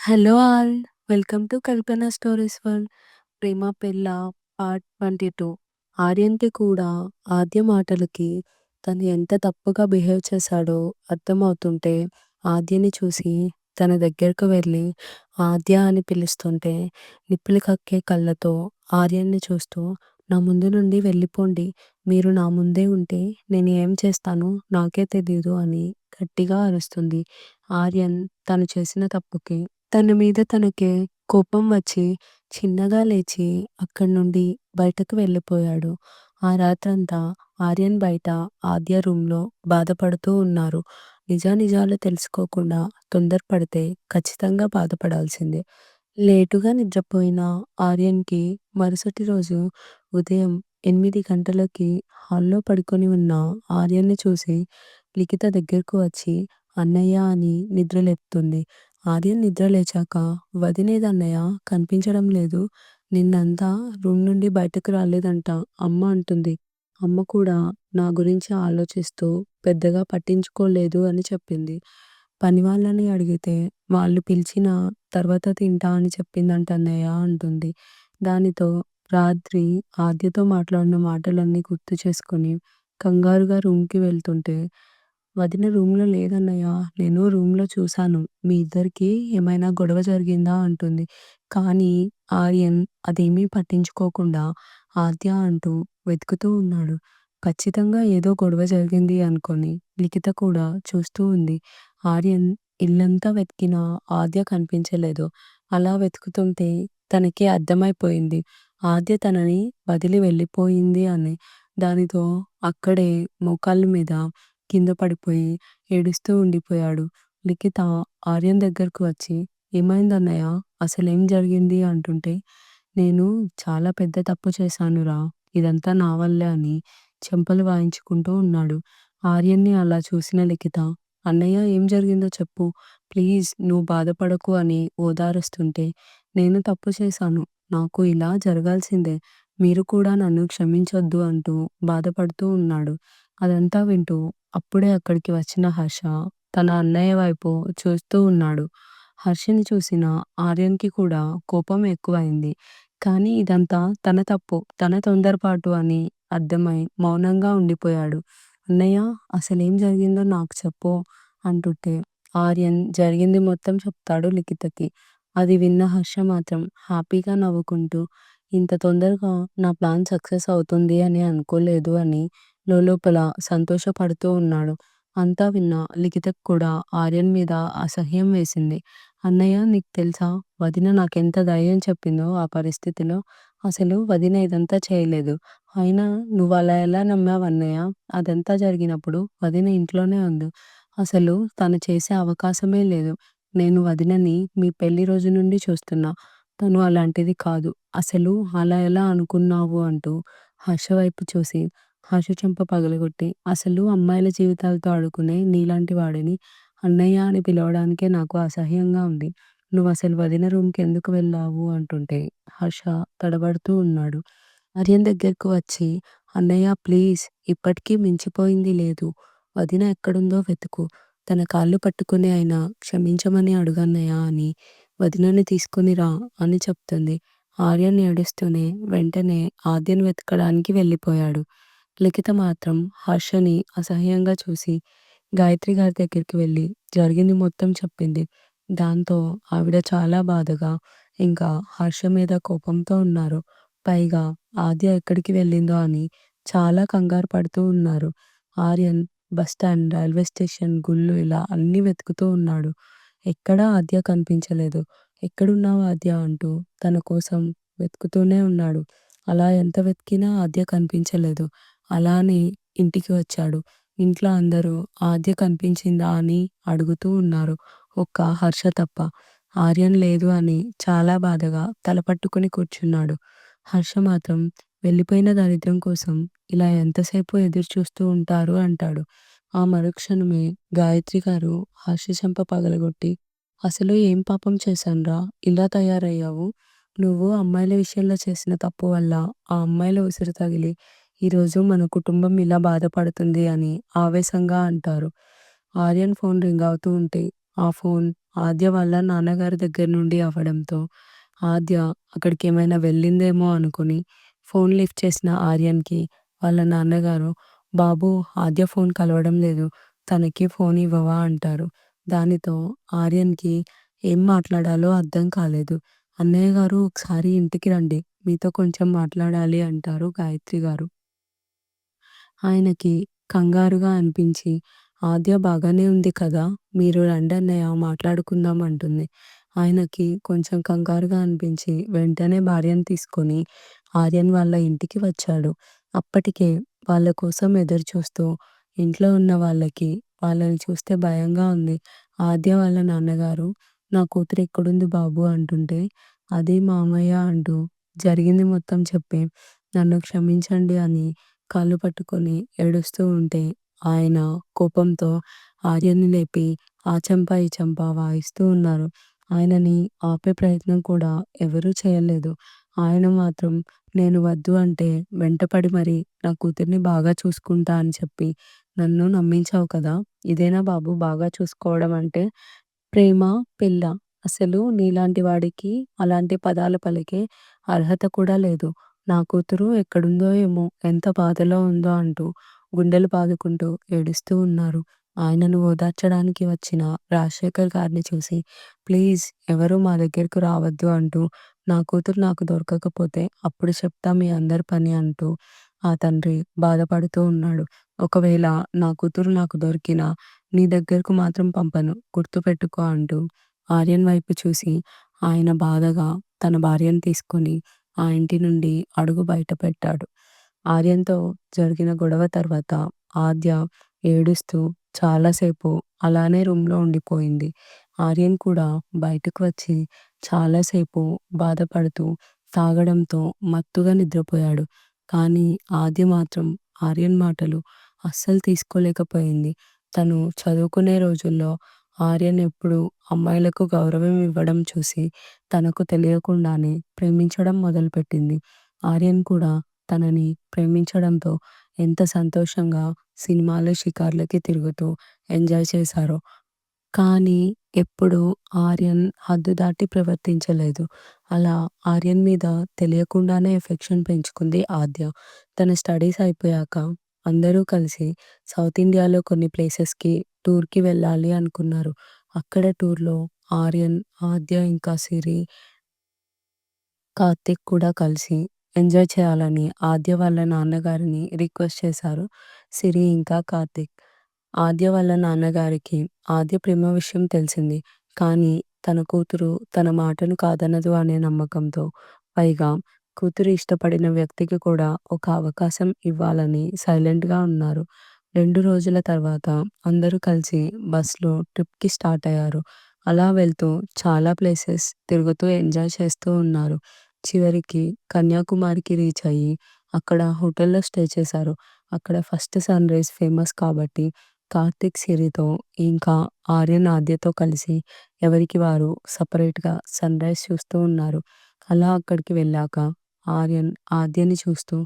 Hello all! Welcome to Kalpana stories world. 'ప్రేమ పెళ్ళా' part 22 ఆర్యన్‌కి కూడా ఆద్య మాటలకి తను ఎంత తప్పుగా బిహేవ్ చేశాడో అర్థమవుతుంటే ఆద్యని చూసి తన దగ్గరకు వెళ్ళి ఆద్య అని పిలుస్తుంటే నిప్పులు కక్కే కళ్ళతో ఆర్యన్ని చూస్తూ నా ముందు నుండి వెళ్ళిపోండి. మీరు నా ముందే ఉంటే నేను ఏం చేస్తానో నాకే తెలీదు అని గట్టిగా అరుస్తుంది. ఆర్యన్ తను చేసిన తప్పుకి తన మీద తనకే కోపం వచ్చి చిన్నగా లేచి అక్కడి నుండి బయటకు వెళ్ళిపోయాడు. ఆ రాత్రంతా ఆర్యన్ బయట ఆద్య రూమ్‌లో బాధపడుతూ ఉన్నారు. నిజానిజాలు తెలుసుకోకుండా తొందరపడితే ఖచ్చితంగా బాధపడాల్సిందే. లేటుగా నిద్రపోయిన ఆర్యన్‌కి మరుసటి రోజు ఉదయం ఎనిమిది గంటలకి హాల్‌లో పడుకొని ఉన్న ఆర్యన్‌ని చూసి లిఖిత దగ్గరకు వచ్చి అన్నయ్య అని నిద్రలేపుతుంది. ఆర్యన్ నిద్ర లేచాక వదినేదన్నయ్య కనిపించడం లేదు. నిన్నంతా రూమ్ నుండి బయటకు రాలేదంట అమ్మ అంటుంది. అమ్మ కూడా నా గురించి ఆలోచిస్తూ పెద్దగా పట్టించుకోలేదు అని చెప్పింది. పనివాళ్ళని అడిగితే వాళ్ళు పిలిచిన తర్వాత తింటా అని చెప్పిందంట అన్నయ్య అంటుంది. దానితో రాత్రి ఆద్యతో మాట్లాడిన మాటలన్నీ గుర్తు చేసుకొని కంగారుగా రూమ్‌కి వెళ్తుంటే వదిన రూమ్‌లో లేదన్నయ్య. నేను రూమ్‌లో చూశాను. మీ ఇద్దరికీ ఏమైనా గొడవ జరిగిందా అంటుంది. కానీ ఆర్యన్ అదేమీ పట్టించుకోకుండా ఆద్య అంటూ వెతుకుతూ ఉన్నాడు. ఖచ్చితంగా ఏదో గొడవ జరిగింది అనుకొని లిఖిత కూడా చూస్తూ ఉంది. ఆర్యన్ ఇల్లంతా వెతికినా ఆద్య కనిపించలేదు. అలా వెతుకుతుంటే తనకి అర్థమైపోయింది. ఆద్య తనని వదిలి వెళ్ళిపోయింది అని. దానితో అక్కడే మోకాళ్ళ మీద కింద పడిపోయి ఏడుస్తూ ఉండిపోయాడు. లిఖిత ఆర్యన్ దగ్గరకు వచ్చి ఏమైందన్నయ్య? అసలేం జరిగింది అంటుంటే నేను చాలా పెద్ద తప్పు చేశానురా. ఇదంతా నా వల్లే అని చెంపలు వాయించుకుంటూ ఉన్నాడు. ఆర్యన్ని అలా చూసిన లిఖిత అన్నయ్య ఏం జరిగిందో చెప్పు. ప్లీజ్ నువ్వు బాధపడకు అని ఓదారుస్తుంటే నేను తప్పు చేశాను. నాకు ఇలా జరగాల్సిందే. మీరు కూడా నన్ను క్షమించొద్దు అంటూ బాధపడుతూ ఉన్నాడు. అదంతా వింటూ అప్పుడే అక్కడికి వచ్చిన హర్ష తన అన్నయ్య వైపు చూస్తూ ఉన్నాడు. హర్షని చూసిన ఆర్యన్‌కి కూడా కోపం ఎక్కువైంది. కానీ ఇదంతా తన తప్పు, తన తొందరపాటు అని అర్థమై మౌనంగా ఉండిపోయాడు. అన్నయ్య అసలేం జరిగిందో నాకు చెప్పు అంటుంటే ఆర్యన్ జరిగింది మొత్తం చెప్తాడు లిఖితకి. అది విన్న హర్ష మాత్రం హ్యాపీగా నవ్వుకుంటూ ఇంత తొందరగా నా ప్లాన్ సక్సెస్ అవుతుంది అని అనుకోలేదు అని లోలోపల సంతోషపడుతూ ఉన్నాడు. అంతా విన్న లిఖితకు కూడా ఆర్యన్ మీద అసహ్యం వేసింది. అన్నయ్య నీకు తెలుసా? వదిన నాకెంత ధైర్యం చెప్పిందో ఆ పరిస్థితిలో. అసలు వదిన ఇదంతా చేయలేదు. అయినా నువ్వు అలా ఎలా నమ్మావు అన్నయ్య? అదంతా జరిగినప్పుడు వదిన ఇంట్లోనే ఉంది. అసలు తను చేసే అవకాశమే లేదు. నేను వదినని మీ పెళ్ళి రోజు నుండి చూస్తున్నా. తను అలాంటిది కాదు. అసలు అలా ఎలా అనుకున్నావు అంటూ హర్ష వైపు చూసి హర్ష చెంప పగలగొట్టి అసలు అమ్మాయిల జీవితాలతో ఆడుకునే నీలాంటి వాడిని అన్నయ్య అని పిలవడానికే నాకు అసహ్యంగా ఉంది. నువ్వసలు వదిన రూమ్‌కి ఎందుకు వెళ్ళావు అంటుంటే హర్ష తడబడుతూ ఉన్నాడు. ఆర్యన్ దగ్గరకు వచ్చి అన్నయ్య ప్లీజ్ ఇప్పటికీ మించిపోయింది లేదు. వదిన ఎక్కడుందో వెతుకు. తన కాళ్ళు పట్టుకుని అయినా క్షమించమని అడుగన్నయ్యా అని వదినని తీసుకుని రా అని చెప్తుంది. ఆర్యన్ ఏడుస్తూనే వెంటనే ఆద్యను వెతకడానికి వెళ్ళిపోయాడు. లిఖిత మాత్రం హర్షని అసహ్యంగా చూసి గాయత్రి గారి దగ్గరికి వెళ్ళి జరిగింది మొత్తం చెప్పింది. దాంతో ఆవిడ చాలా బాధగా ఇంకా హర్ష మీద కోపంతో ఉన్నారు. పైగా ఆద్య ఎక్కడికి వెళ్ళిందో అని చాలా కంగారు పడుతూ ఉన్నారు. ఆర్యన్ బస్టాండ్, రైల్వే స్టేషన్, గుళ్ళు ఇలా అన్నీ వెతుకుతూ ఉన్నాడు. ఎక్కడా ఆద్య కనిపించలేదు. ఎక్కడున్నావు ఆద్య అంటూ తన కోసం వెతుకుతూనే ఉన్నాడు. అలా ఎంత వెతికినా ఆద్య కనిపించలేదు. అలానే ఇంటికి వచ్చాడు. ఇంట్లో అందరూ ఆద్య కనిపించిందా అని అడుగుతూ ఉన్నారు. ఒక్క హర్ష తప్ప. ఆర్యన్ లేదు అని చాలా బాధగా తల పట్టుకుని కూర్చున్నాడు. హర్ష మాత్రం వెళ్ళిపోయిన దరిద్రం కోసం ఇలా ఎంతసేపు ఎదురు చూస్తూ ఉంటారు అంటాడు. ఆ మరుక్షణమే గాయత్రి గారు హర్ష చెంప పగలగొట్టి అసలు ఏం పాపం చేశానురా ఇలా తయారయ్యావు? నువ్వు అమ్మాయిల విషయంలో చేసిన తప్పు వల్ల ఆ అమ్మాయిల ఉసిరు తగిలి ఈరోజు మన కుటుంబం ఇలా బాధపడుతుంది అని ఆవేశంగా అంటారు. ఆర్యన్ ఫోన్ రింగ్ అవుతూ ఉంటే ఆ ఫోన్ ఆద్య వాళ్ళ నాన్నగారి దగ్గర నుండి అవ్వడంతో ఆద్య అక్కడికేమైనా వెళ్ళిందేమో అనుకుని ఫోన్ లిఫ్ట్ చేసిన ఆర్యన్‌కి వాళ్ళ నాన్నగారు, "బాబు ఆద్య ఫోన్ కలవడం లేదు. తనకి ఫోన్ ఇవ్వవా?" అంటారు. దానితో ఆర్యన్‌కి ఏం మాట్లాడాలో అర్థం కాలేదు. "అన్నయ్య గారు ఒకసారి ఇంటికి రండి. మీతో కొంచెం మాట్లాడాలి" అంటారు గాయత్రి గారు. ఆయనకి కంగారుగా అనిపించి, "ఆద్య బాగానే ఉంది కదా! మీరు రండన్నయ్య మాట్లాడుకుందాం" అంటుంది. ఆయనకి కొంచెం కంగారుగా అనిపించి వెంటనే భార్యను తీసుకొని ఆర్యన్ వాళ్ళ ఇంటికి వచ్చాడు. అప్పటికే వాళ్ళ కోసం ఎదురుచూస్తూ ఇంట్లో ఉన్న వాళ్ళకి వాళ్ళని చూస్తే భయంగా ఉంది. ఆద్య వాళ్ళ నాన్నగారు "నా కూతురు ఎక్కడుంది బాబు" అంటుంటే, "అది మామయ్య" అంటూ జరిగింది మొత్తం చెప్పి, "నన్ను క్షమించండి" అని కాళ్ళు పట్టుకొని ఏడుస్తూ ఉంటే, ఆయన కోపంతో ఆర్యన్‌ని లేపి ఆ చెంప, ఈ చెంప వాయిస్తూ ఉన్నారు. ఆయనని ఆపే ప్రయత్నం కూడా ఎవరూ చేయలేదు. ఆయన మాత్రం "నేను వద్దు అంటే వెంటపడి మరి నా కూతుర్ని బాగా చూసుకుంటా అని చెప్పి నన్ను నమ్మించావు కదా! ఇదేనా బాబు బాగా చూసుకోవడం అంటే? ప్రేమ, పిల్ల అసలు నీలాంటి వాడికి అలాంటి పదాలు పలికే అర్హత కూడా లేదు. నా కూతురు ఎక్కడుందో ఏమో! ఎంత బాధలో ఉందో" అంటూ గుండెలు బాదుకుంటూ ఏడుస్తూ ఉన్నారు. ఆయనను ఓదార్చడానికి వచ్చిన రాజశేఖర్ గారిని చూసి "ప్లీజ్ ఎవరూ మా దగ్గరకు రావద్దు" అంటూ "నా కూతురు నాకు దొరకకపోతే అప్పుడు చెప్తా మీ అందరి పని" అంటూ ఆ తండ్రి బాధపడుతూ ఉన్నాడు. "ఒకవేళ నా కూతురు నాకు దొరికినా నీ దగ్గరకు మాత్రం పంపను గుర్తుపెట్టుకో" అంటూ ఆర్యన్ వైపు చూసి ఆయన బాధగా తన భార్యను తీసుకొని ఆ ఇంటి నుండి అడుగు బయట పెట్టాడు. ఆర్యన్‌తో జరిగిన గొడవ తర్వాత ఆద్య ఏడుస్తూ చాలాసేపు అలానే రూమ్‌లో ఉండిపోయింది. ఆర్యన్ కూడా బయటకు వచ్చి చాలాసేపు బాధపడుతూ తాగడంతో మత్తుగా నిద్రపోయాడు. కానీ ఆద్య మాత్రం ఆర్యన్ మాటలు అస్సలు తీసుకోలేకపోయింది. తను చదువుకునే రోజుల్లో ఆర్యన్ ఎప్పుడూ అమ్మాయిలకు గౌరవం ఇవ్వడం చూసి తనకు తెలియకుండానే ప్రేమించడం మొదలుపెట్టింది. ఆర్యన్ కూడా తనని ప్రేమించడంతో ఎంత సంతోషంగా సినిమాలు, షికార్లకి తిరుగుతూ ఎంజాయ్ చేశారో! కానీ ఎప్పుడూ ఆర్యన్ హద్దు దాటి ప్రవర్తించలేదు. అలా ఆర్యన్ మీద తెలియకుండానే ఎఫెక్షన్ పెంచుకుంది ఆద్య. తన స్టడీస్ అయిపోయాక అందరూ కలిసి సౌత్ ఇండియాలో కొన్ని ప్లేసెస్‌కి టూర్‌కి వెళ్ళాలి అనుకున్నారు. అక్కడ టూర్‌లో ఆర్యన్, ఆద్య ఇంకా సిరి, కార్తీక్ కూడా కలిసి ఎంజాయ్ చేయాలని ఆద్య వాళ్ళ నాన్నగారిని రిక్వెస్ట్ చేశారు సిరి ఇంకా కార్తీక్. ఆద్య వాళ్ళ నాన్నగారికి ఆద్య ప్రేమ విషయం తెలిసింది. కానీ తన కూతురు తన మాటను కాదనదు అనే నమ్మకంతో, పైగా కూతురు ఇష్టపడిన వ్యక్తికి కూడా ఒక అవకాశం ఇవ్వాలని సైలెంట్‌గా ఉన్నారు. 2 రోజుల తర్వాత అందరూ కలిసి బస్‌లో ట్రిప్‌కి స్టార్ట్ అయ్యారు. అలా వెళ్తూ చాలా ప్లేసెస్ తిరుగుతూ ఎంజాయ్ చేస్తూ ఉన్నారు. చివరికి కన్యాకుమారికి రీచ్ అయ్యి అక్కడ హోటల్‌లో స్టే చేశారు. అక్కడ ఫస్ట్ సన్‌రైజ్ ఫేమస్ కాబట్టి కార్తీక్, సిరితో ఇంకా ఆర్యన్, ఆద్యతో కలిసి ఎవరికి వారు సెపరేట్‌గా సన్‌రైజ్ చూస్తూ ఉన్నారు. అలా అక్కడికి వెళ్ళాక ఆర్యన్ ఆద్యని చూస్తూ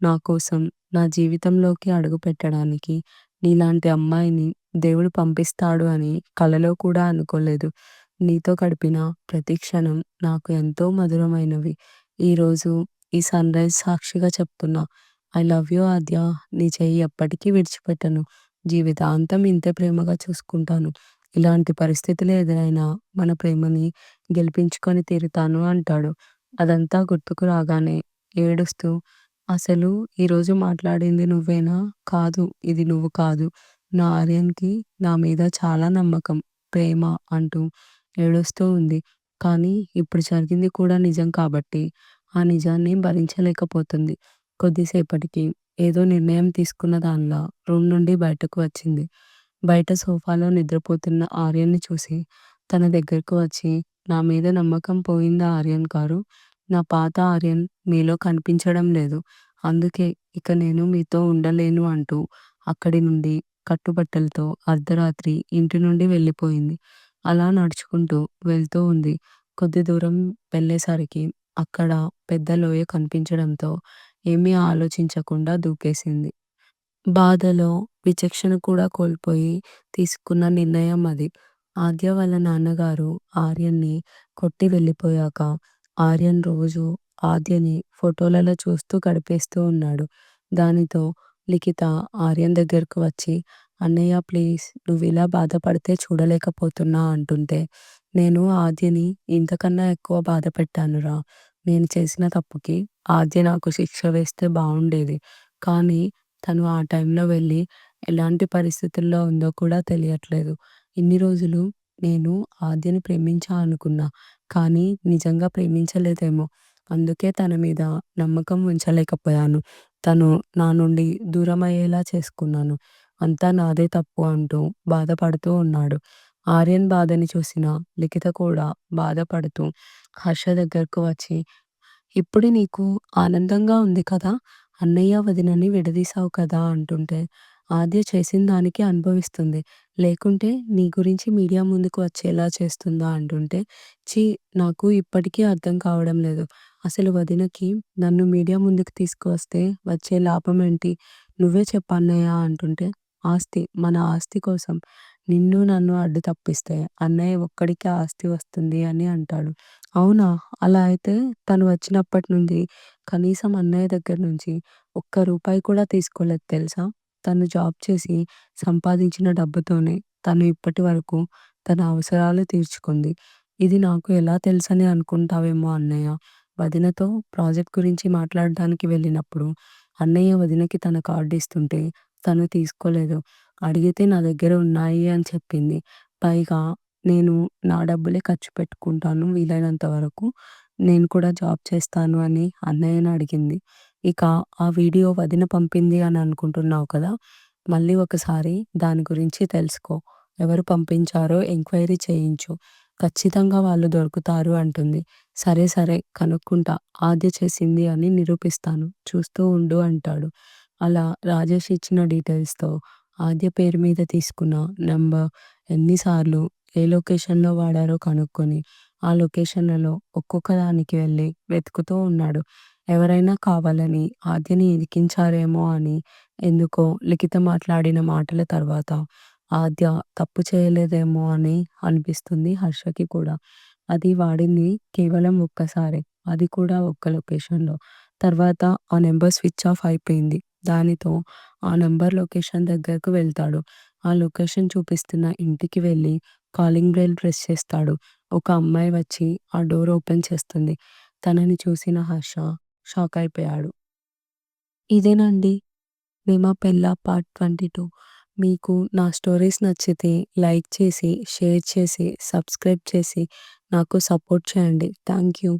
"నా కోసం నా జీవితంలోకి అడుగుపెట్టడానికి నీలాంటి అమ్మాయిని దేవుడు పంపిస్తాడు అని కలలో కూడా అనుకోలేదు. నీతో గడిపిన ప్రతి క్షణం నాకు ఎంతో మధురమైనవి. ఈరోజు ఈ సన్‌రైజ్ సాక్షిగా చెప్తున్నా. I love you Aadya. నీ చెయ్యి ఎప్పటికీ విడిచిపెట్టను. జీవితాంతం ఇంతే ప్రేమగా చూసుకుంటాను. ఇలాంటి పరిస్థితులు ఎదురైనా మన ప్రేమని గెలిపించుకొని తీరుతాను" అంటాడు. అదంతా గుర్తుకు రాగానే ఏడుస్తూ "అసలు ఈరోజు మాట్లాడింది నువ్వేనా? కాదు ఇది నువ్వు కాదు. నా ఆర్యన్‌కి నా మీద చాలా నమ్మకం, ప్రేమ" అంటూ ఏడుస్తూ ఉంది. కానీ ఇప్పుడు జరిగింది కూడా నిజం కాబట్టి ఆ నిజాన్ని భరించలేకపోతుంది. కొద్దిసేపటికి ఏదో నిర్ణయం తీసుకున్న దానిలో రూమ్ నుండి బయటకు వచ్చింది. బయట సోఫాలో నిద్రపోతున్న ఆర్యన్‌ని చూసి తన దగ్గరకు వచ్చి "నా మీద నమ్మకం పోయిందా ఆర్యన్ గారు? నా పాత ఆర్యన్ మీలో కనిపించడం లేదు. అందుకే ఇక నేను మీతో ఉండలేను" అంటూ అక్కడి నుండి కట్టుబట్టలతో అర్ధరాత్రి ఇంటి నుండి వెళ్ళిపోయింది. అలా నడుచుకుంటూ వెళ్తూ ఉంది. కొద్ది దూరం వెళ్ళేసరికి అక్కడ పెద్ద లోయ కనిపించడంతో ఏమీ ఆలోచించకుండా దూకేసింది. బాధలో విచక్షణ కూడా కోల్పోయి తీసుకున్న నిర్ణయం అది. ఆద్య వాళ్ళ నాన్నగారు ఆర్యన్‌ని కొట్టి వెళ్ళిపోయాక, ఆర్యన్ రోజు ఆద్యని ఫోటోలలో చూస్తూ గడిపేస్తూ ఉన్నాడు. దానితో లిఖిత ఆర్యన్ దగ్గరకు వచ్చి, "అన్నయ్య ప్లీజ్ నువ్విలా బాధపడితే చూడలేకపోతున్నా" అంటుంటే, "నేను ఆద్యని ఇంతకన్నా ఎక్కువ బాధ పెట్టానురా. నేను చేసిన తప్పుకి ఆద్య నాకు శిక్ష వేస్తే బావుండేది. కానీ తను ఆ టైంలో వెళ్ళి ఎలాంటి పరిస్థితుల్లో ఉందో కూడా తెలియట్లేదు. ఇన్ని రోజులు నేను ఆద్యని ప్రేమించాలనుకున్నా కానీ నిజంగా ప్రేమించలేదేమో. అందుకే తన మీద నమ్మకం ఉంచలేకపోయాను. తను నా నుండి దూరమయ్యేలా చేసుకున్నాను. అంతా నాదే తప్పు" అంటూ బాధపడుతూ ఉన్నాడు. ఆర్యన్ బాధని చూసిన లిఖిత కూడా బాధపడుతూ హర్ష దగ్గరకు వచ్చి, "ఇప్పుడు నీకు ఆనందంగా ఉంది కదా! అన్నయ్య, వదినని విడదీశావు కదా!" అంటుంటే, "ఆద్య చేసిన దానికి అనుభవిస్తుంది. లేకుంటే నీ గురించి మీడియా ముందుకు వచ్చేలా చేస్తుందా?" అంటుంటే, "ఛీ! నాకు ఇప్పటికీ అర్థం కావడం లేదు. అసలు వదినకి నన్ను మీడియా ముందుకు తీసుకువస్తే వచ్చే లాభమేంటి? నువ్వే చెప్పన్నయ్యా అంటుంటే, "ఆస్తి. మన ఆస్తి కోసం నిన్ను, నన్ను అడ్డు తప్పిస్తే అన్నయ్య ఒక్కడికే ఆస్తి వస్తుంది" అని అంటాడు. "అవునా! అలా అయితే తను వచ్చినప్పటి నుండి కనీసం అన్నయ్య దగ్గర నుంచి ఒక్క రూపాయి కూడా తీసుకోలేదు తెలుసా? తను జాబ్ చేసి సంపాదించిన డబ్బుతోనే తను ఇప్పటి వరకు తన అవసరాలు తీర్చుకుంది. ఇది నాకు ఎలా తెలుసని అనుకుంటావేమో అన్నయ్య. వదినతో ప్రాజెక్ట్ గురించి మాట్లాడడానికి వెళ్ళినప్పుడు అన్నయ్య వదినకి తన కార్డు ఇస్తుంటే తను తీసుకోలేదు. అడిగితే నా దగ్గర ఉన్నాయి అని చెప్పింది. పైగా నేను నా డబ్బులే ఖర్చు పెట్టుకుంటాను వీలైనంత వరకు. నేను కూడా జాబ్ చేస్తాను అని అన్నయ్యని అడిగింది. ఇక ఆ వీడియో వదిన పంపింది అని అనుకుంటున్నావు కదా! మళ్ళీ ఒకసారి దాని గురించి తెలుసుకో. ఎవరు పంపించారో ఎంక్వైరీ చేయించు. ఖచ్చితంగా వాళ్ళు దొరుకుతారు అంటుంది. సరే సరే కనుక్కుంటా. ఆద్య చేసింది అని నిరూపిస్తాను. చూస్తూ ఉండు అంటాడు. అలా రాజేష్ ఇచ్చిన డీటెయిల్స్‌తో ఆద్య పేరు మీద తీసుకున్న నంబర్ ఎన్నిసార్లు ఏ లొకేషన్‌లో వాడారో కనుక్కొని, ఆ లొకేషన్‌లలో ఒక్కొక్క దానికి వెళ్ళి వెతుకుతూ ఉన్నాడు. ఎవరైనా కావాలని ఆద్యని ఇరికించారేమో అని ఎందుకో లిఖిత మాట్లాడిన మాటల తర్వాత ఆద్య తప్పు చేయలేదేమో అని అనిపిస్తుంది హర్షకి కూడా. అది వాడింది కేవలం ఒక్కసారే. అది కూడా ఒక్క లొకేషన్‌లో. తర్వాత ఆ నంబర్ స్విచ్ ఆఫ్ అయిపోయింది. దానితో ఆ నంబర్ లొకేషన్ దగ్గరకు వెళ్తాడు. ఆ లొకేషన్ చూపిస్తున్న ఇంటికి వెళ్ళి కాలింగ్ బెల్ ప్రెస్ చేస్తాడు. ఒక అమ్మాయి వచ్చి ఆ డోర్ ఓపెన్ చేస్తుంది. తనని చూసిన హర్ష షాక్ అయిపోయాడు. ఇదేనండి 'ప్రేమ పెళ్ళా' పార్ట్ 22 మీకు నా స్టోరీస్ నచ్చితే లైక్ చేసి, షేర్ చేసి, సబ్స్క్రైబ్ చేసి నాకు సపోర్ట్ చేయండి. Thank you.